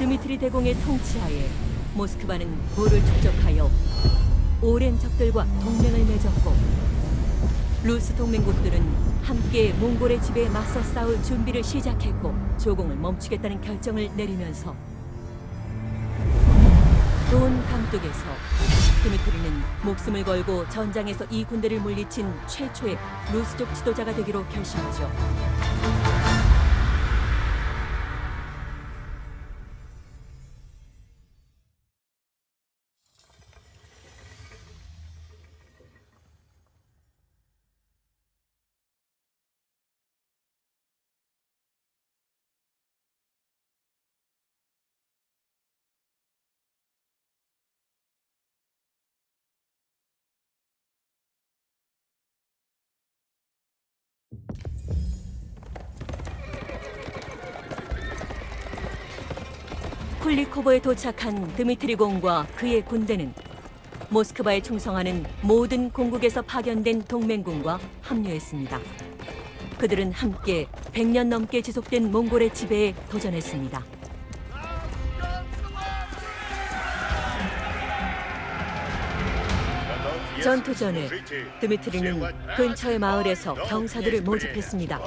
드미트리 대공의 통치하에 모스크바는 부를 축적하여 오랜 적들과 동맹을 맺었고 루스 동맹국들은 함께 몽골의 지배에 맞서 싸울 준비를 시작했고 조공을 멈추겠다는 결정을 내리면서 돈 강둑에서 드미트리는 목숨을 걸고 전장에서 이 군대를 물리친 최초의 루스족 지도자가 되기로 결심하죠. 쿨리코버에 도착한 드미트리 공과 그의 군대는 모스크바에 충성하는 모든 공국에서 파견된 동맹군과 합류했습니다. 그들은 함께 100년 넘게 지속된 몽골의 지배에 도전했습니다. 전투 전에 드미트리는 근처의 마을에서 경사들을 모집했습니다.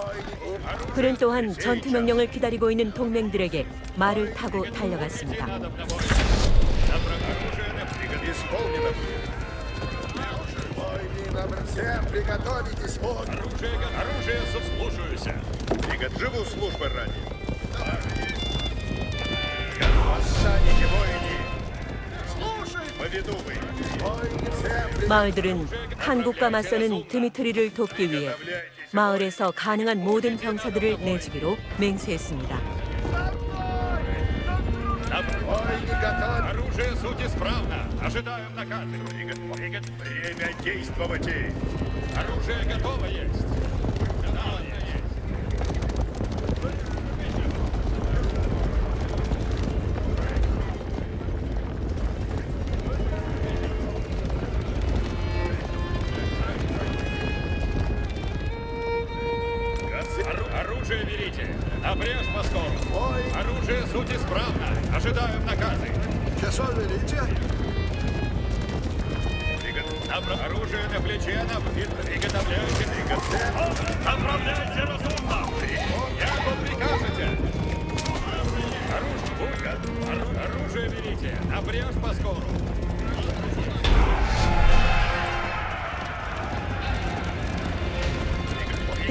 그는 또한 전투 명령을 기다리고 있는 동맹들에게 말을 타고 달려갔습니다. Исполнено. Всем приготовитесь. Оружие, оружие, слушаюсь. Приготовь живу службы ради. Восстанете, воины. 마을들은 한국과 맞서는 드미트리를 돕기 위해 마을에서 가능한 모든 병사들을 내주기로 맹세했습니다.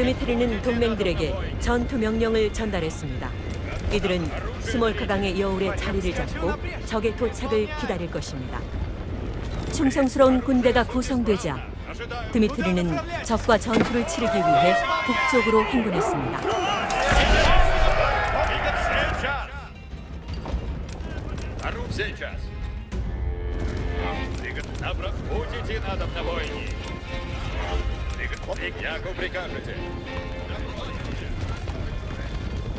드미트리는 동맹들에게 전투 명령을 전달했습니다. 이들은 스몰카 강의 여울에 자리를 잡고 적의 도착을 기다릴 것입니다. 충성스러운 군대가 구성되자 Ожидаем. 드미트리는 적과 전투를 치르기 위해 북쪽으로 행군했습니다. Сейчас. Ору сейчас. Набра- Путь идти надо на войне. Бедняку прикажете.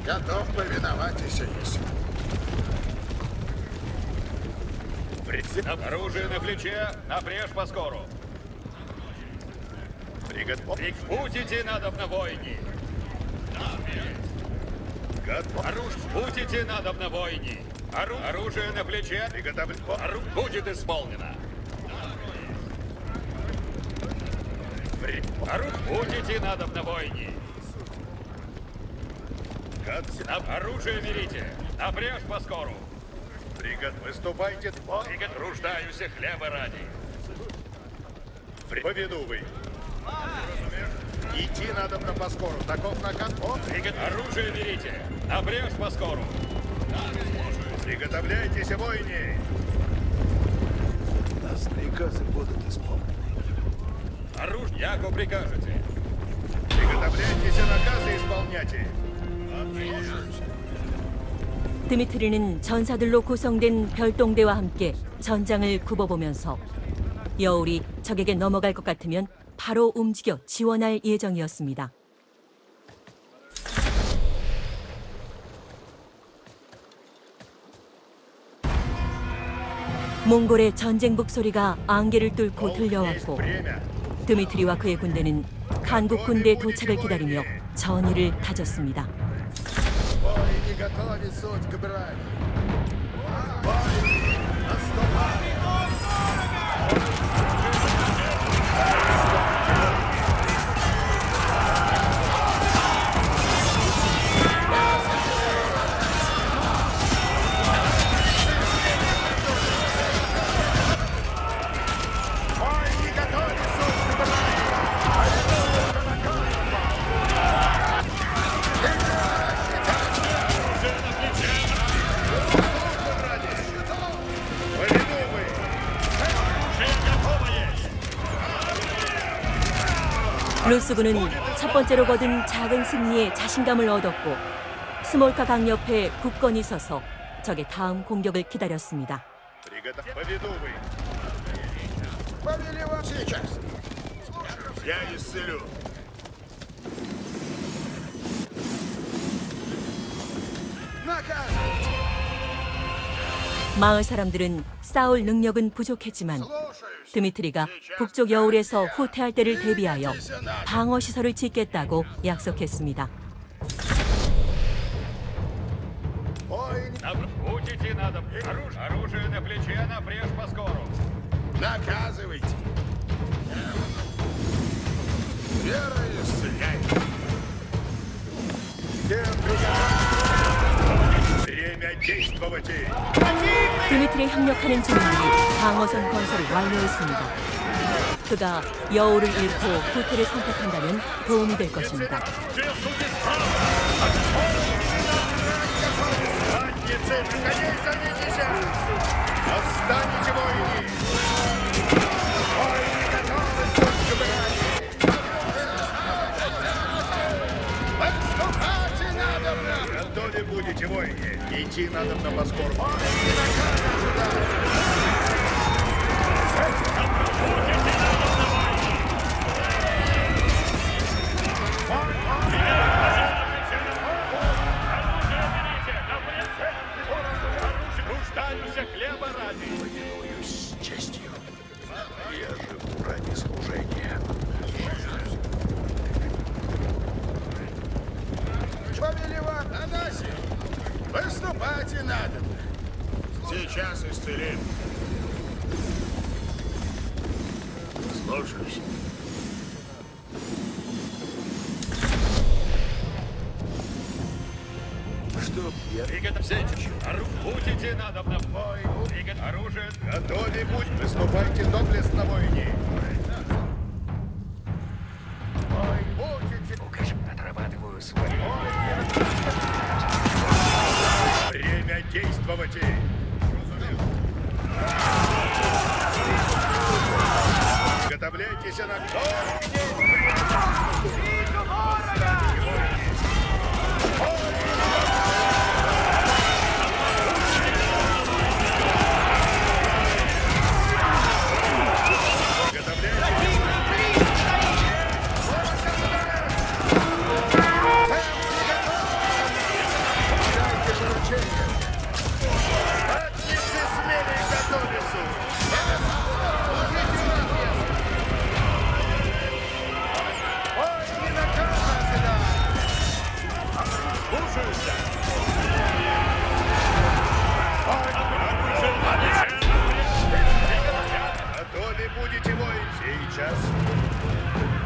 Готов повиноватись, если. Оружие на плече, напрежь поскору. Приготов... Будете надобно на Готов. Оруж... Будете надобно на войне. Оружие на плече. Приготовлено. Ору... Будет исполнено. Оружие будете надо на войне. Гад, на оружие берите. напряжь по скору. Бригад, выступайте. Бригад, руждаюся хлеба ради. Фри... Вы. Идти надо на поскору. Таков накат. Бригад, оружие берите. Напрежь по скору. Приготовляйтесь, войне. Нас приказы будут исполнены. Оружие, яку прикажете. Приготовляйтесь, наказы исполняйте. 드미트리는 전사들로 구성된 별동대와 함께 전장을 굽어보면서 여울이 적에게 넘어갈 것 같으면 바로 움직여 지원할 예정이었습니다. 몽골의 전쟁 북소리가 안개를 뚫고 Есть 들려왔고 время. 드미트리와 그의 군대는 한국 군대의 도착을 기다리며 전의를 다졌습니다. 루스군은 첫 번째로 거둔 작은 승리에 자신감을 얻었고 스몰카 강 옆에 굳건히 서서 적의 다음 공격을 기다렸습니다. Приготов... Повинуй! Повелевам сейчас! Я исцелю! Наказывайте! 마을 사람들은 싸울 능력은 부족했지만 드미트리가 북쪽 여울에서 후퇴할 때를 대비하여 방어 시설을 짓겠다고 약속했습니다. 드미트리에 협력하는 주민들이 방어선 건설을 완료했습니다. 그가 여울을 잃고 후퇴를 선택한다면 도움이 될 것입니다. Идти надо на поскорбу! Сейчас исцелим. Слушаюсь. Чтоб я... Приготовьтесь. Ору... Будете надо. Приготовьтесь. Оружие. Готове будь, выступайте доблестно, воине. Ой, будете... Укажем, отрабатываю свой. Время действовать. Приготовляйтесь, анакорки! Вижу ворога!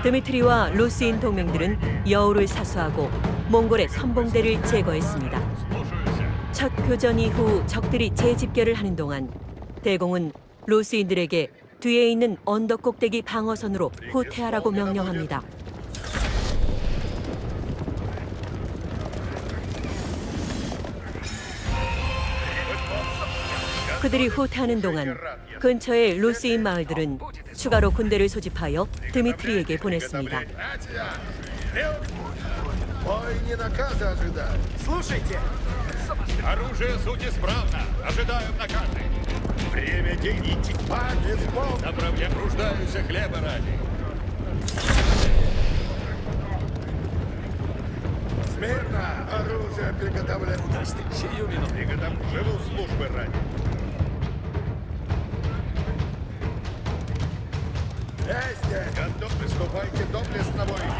드미트리와 루스인 동맹들은 여우를 사수하고 몽골의 선봉대를 제거했습니다. 첫 교전 이후 적들이 재집결을 하는 동안 대공은 루스인들에게 뒤에 있는 언덕 꼭대기 방어선으로 후퇴하라고 명령합니다. 그들이 후퇴하는 동안 근처의 루스인 마을들은 추가로 군대를 소집하여 드미트리에게 보냈습니다. Братья! Вперед! Ой, не наказа ожидать. Слушайте! Оружие суть исправно. Ожидаем наказы. Время делить. Память Бог! Направляю. Нуждаюся хлеба ради. Смирно! Оружие приготовлено. Сию минуту. Приготов... Живу службы ради. Este, canto, pues, compañero, dobles na wojnie.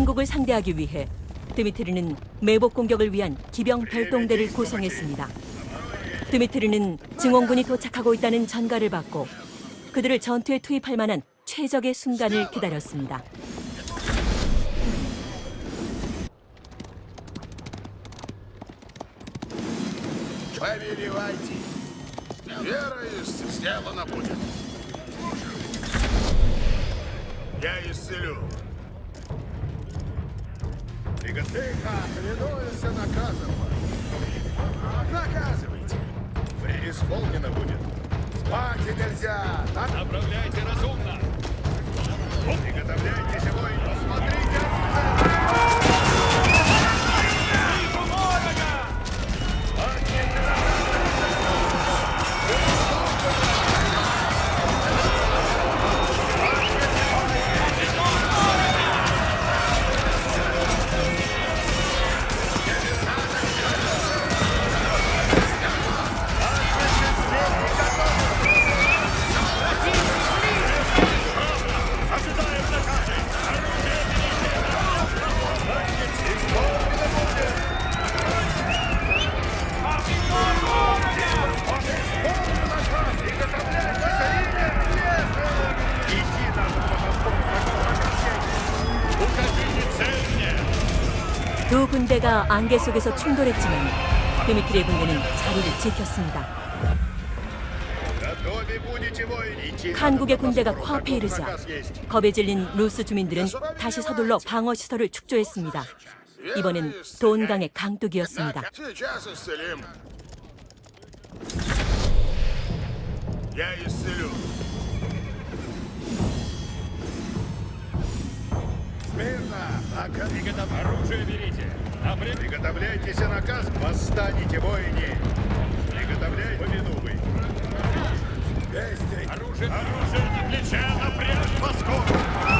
한국을 상대하기 위해 드미트리는 매복 공격을 위한 기병 별동대를 구성했습니다. 드미트리는 증원군이 도착하고 있다는 전가를 받고 그들을 전투에 투입할 만한 최적의 순간을 기다렸습니다. Повелевайте. Вера есть, сделано будет. Я исцелю. Тихо, тихо, повинуйся наказом. Наказывайте. Преисполнено будет. Спать нельзя. Так, Направляйте разумно. 두 군대가 안개 속에서 충돌했지만 드미트리의 군대는 자리를 지켰습니다. 한국의 군대가 코앞에 이르자 겁에 질린 루스 주민들은 다시 서둘러 방어 시설을 축조했습니다. 이번엔 돈강의 강둑이었습니다. 예, Смирно. Нака- Приготов- Оружие берите. Напря- Приготовляйтесь и наказ. Восстанете, воине. Приготовляйтесь. Вести. Оружие, оружие на плече, напрячь паскуд.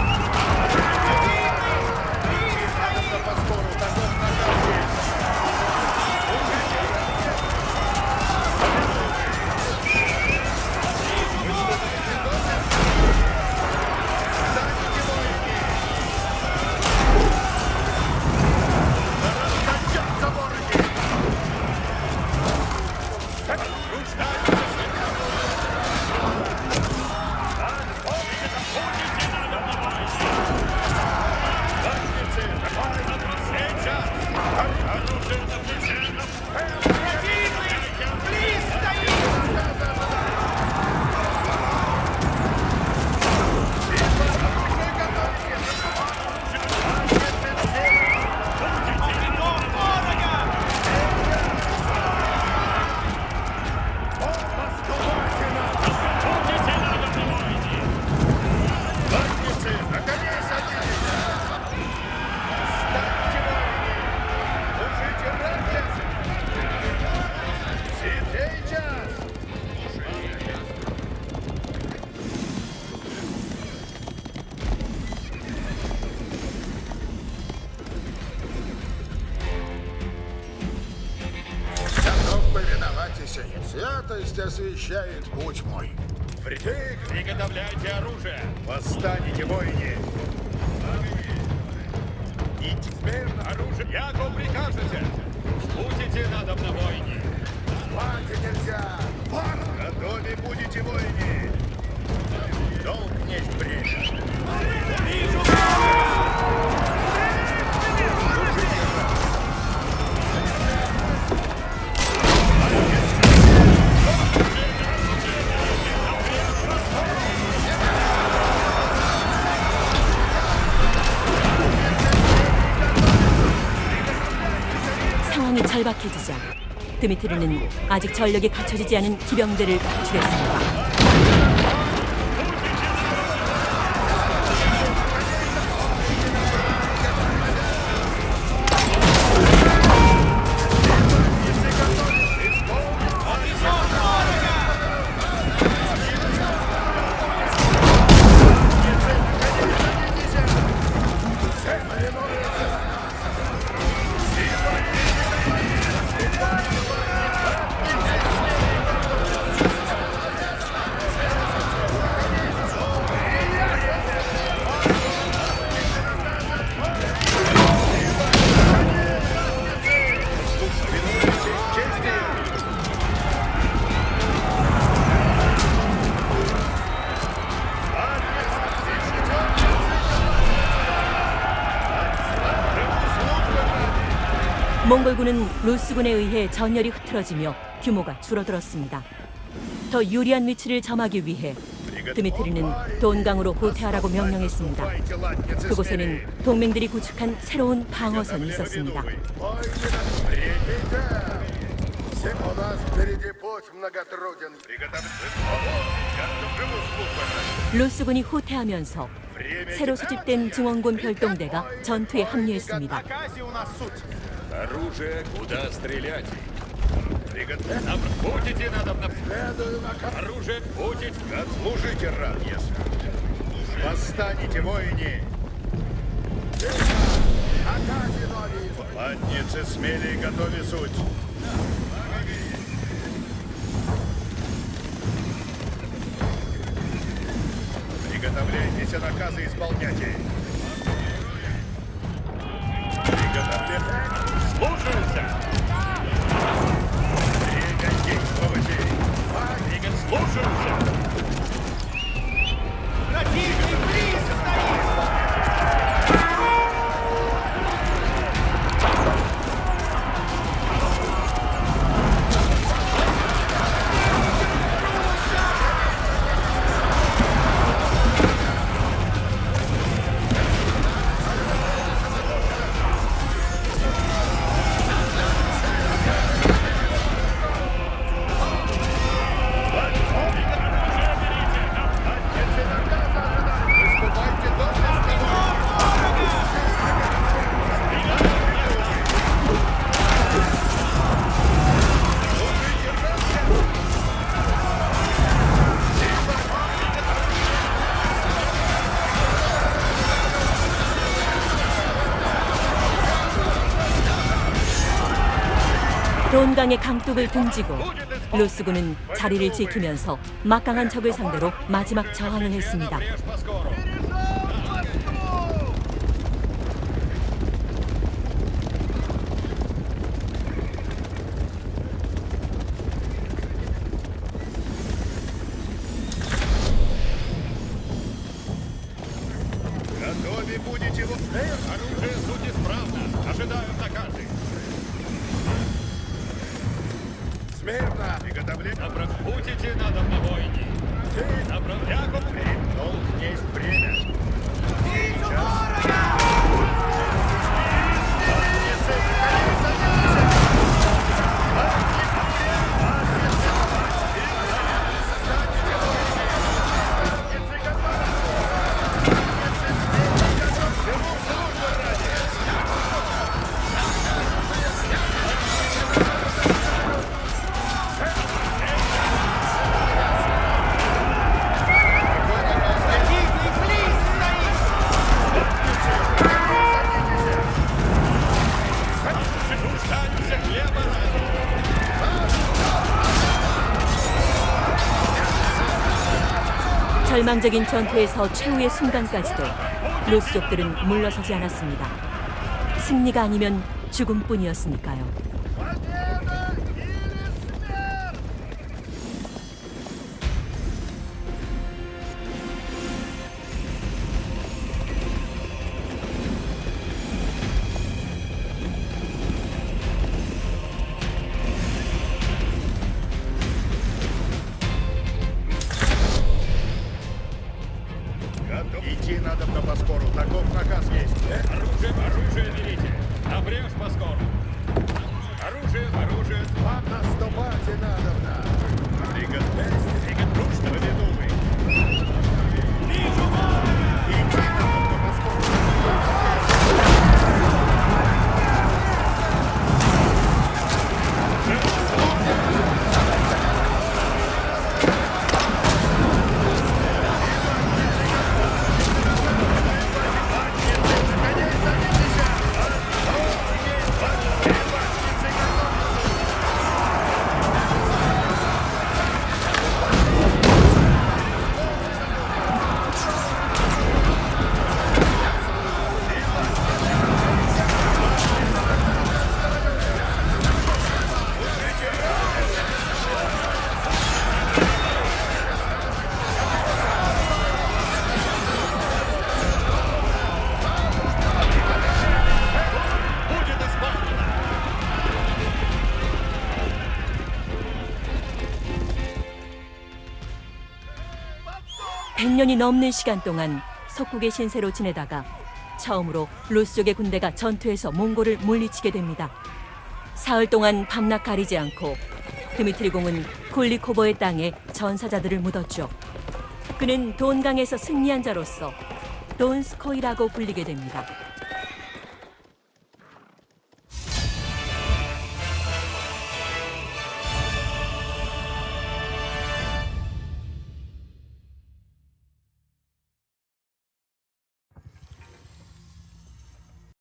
Святость освящает путь мой. Притых! Приготовляйте оружие. Восстанете, воине! Идите смирно! Оружие. Яко прикажете. Будете надобно войне. Спать нельзя! Готовы будете, воине! Долг несть бремя! 상 절박해지자 드미트리는 아직 전력이 갖춰지지 않은 기병대를 가출했습니다. 철군은 루스군에 의해 전열이 흐트러지며 규모가 줄어들었습니다. 더 유리한 위치를 점하기 위해 드미트리는 돈강으로 후퇴하라고 명령했습니다. 그곳에는 동맹들이 구축한 새로운 방어선이 있었습니다. 루스군이 후퇴하면서 새로 소집된 증원군 별동대가 전투에 합류했습니다. Оружие. Куда стрелять? Приготовьте. Будете надо на... Следую на... Оружие. Будете. Отслужите рад, если. Восстанете, воине. Ладницы смели и готови суть. Приготовляйтесь, а наказы исполняйте. Приготовляйтесь. Слушаюся! Двигай действуйте! Двигай слушаюся! Противник, 돈강의 강둑을 등지고 루스군은 자리를 지키면서 막강한 적을 상대로 마지막 저항을 했습니다. Жить надо на войне. Ты направляку 절망적인 전투에서 최후의 순간까지도 루스족들은 물러서지 않았습니다. 승리가 아니면 죽음뿐이었으니까요. 3년이 넘는 시간 동안 석국의 신세로 지내다가 처음으로 루스 쪽의 군대가 전투에서 몽골을 물리치게 됩니다. 사흘 동안 밤낮 가리지 않고 드미트리 공은 콜리코버의 땅에 전사자들을 묻었죠. 그는 돈강에서 승리한 자로서 돈스코이라고 불리게 됩니다.